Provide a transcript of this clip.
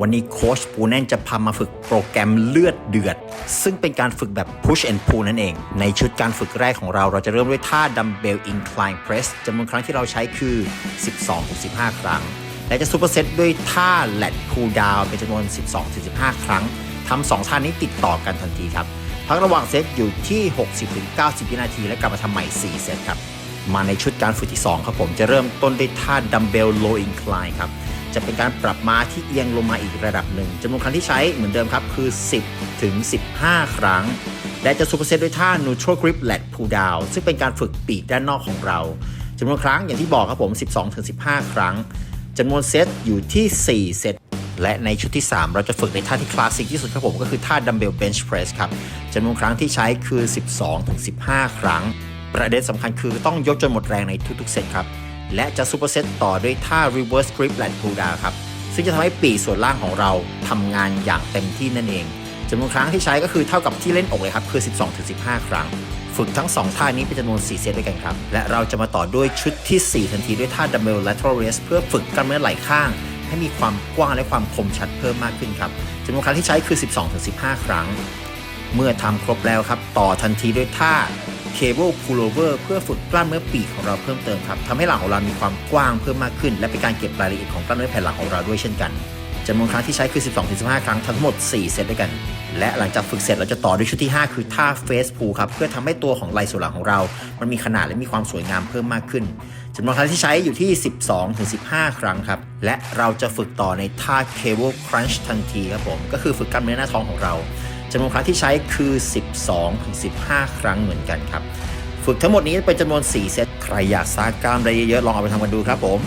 วันนี้โค้ชปูแน่นจะพามาฝึกโปรแกรมเลือดเดือด ซึ่งเป็นการฝึกแบบ push and pull นั่นเอง ในชุดการฝึกแรกของเราเราจะเริ่มด้วยท่า dumbbell incline press จำนวนครั้งที่เราใช้คือ 12-15 ครั้ง และจะซูเปอร์เซตด้วยท่า lat pull down เป็นจำนวน 12-15 ครั้งทำสองท่านี้ติดต่อกันทันทีครับพักระหว่างเซตอยู่ที่ 60-90 วินาที และกลับมาทำใหม่ 4 เซตครับมาในชุดการฝึกที่ 2 ครับผมจะเริ่มต้นด้วยท่า dumbbell low incline ครับ จะเป็นการปรับม้าที่เอียงลงมาอีกระดับหนึ่งจำนวนครั้งที่ใช้เหมือนเดิมครับ คือ 10 ถึง 15 ครั้ง และจะซูเปอร์เซตด้วยท่า neutral grip lat pull down ซึ่งเป็นการฝึกปีกด้านนอกของเราจำนวนครั้งอย่างที่บอกครับผม 12 ถึง 15 ครั้งจำนวนเซตอยู่ที่ 4 เซตและในชุดที่ 3 เราจะฝึกในท่าที่คลาสสิกที่สุดครับผมก็คือท่า dumbbell bench press ครับจำนวนครั้งที่ใช้คือ 12ถึง15 ครั้ง ประเด็นสำคัญคือต้องยกจนหมดแรงในทุกๆ เซตครับ และจะซูเปอร์เซตต่อด้วยท่า reverse grip lat pull down ครับ ซึ่งจะทำให้ปีกส่วนล่างของเราทำงานอย่างเต็มที่นั่นเองจำนวนครั้งที่ใช้ก็คือเท่ากับที่เล่นอกเลยครับ คือ 12-15 ครั้ง ฝึกทั้ง 2 ท่านี้เป็นจำนวน 4 เซตด้วยกันครับ และเราจะมาต่อด้วยชุดที่ 4 ทันทีด้วยท่า dumbbell lateral raise เพื่อฝึกกล้ามเนื้อไหล่ข้าง ให้มีความกว้างและความคมชัดเพิ่มมากขึ้นครับจำนวนครั้งที่ใช้คือ 12-15 ครั้ง เมื่อทำครบแล้วครับ ต่อทันทีด้วยท่า cable pullover เพื่อฝึกกล้ามเนื้อปีกของเราเพิ่มเติมครับทำให้หลังของเรามีความกว้างเพิ่มมากขึ้น และเป็นการเก็บรายละเอียดของกล้ามเนื้อแผ่นหลังของเราด้วยเช่นกันจำนวนครั้งที่ใช้คือ 12-15 ครั้งทั้งหมด 4 เซตด้วยกัน และหลังจากฝึกเสร็จเราจะต่อด้วยชุดที่ 5 คือท่า face pull ครับ เพื่อทำให้ตัวของไหล่ส่วนหลังของเรา มันมีขนาดและมีความสวยงามเพิ่มมากขึ้นจำนวนครั้งที่ใช้อยู่ที่ 12-15 ครั้งครับ และเราจะฝึกต่อในท่า cable crunch ทันทีครับผม ก็คือฝึกกล้ามเนื้อหน้าท้องของเรา จำนวนครั้งที่ใช้คือ 12-15 ครั้งเหมือนกันครับ ฝึกทั้งหมดนี้เป็นจำนวน 4 เซต ใครอยากสร้างกล้ามได้เยอะๆ ลองเอาไปทำกันดูครับผม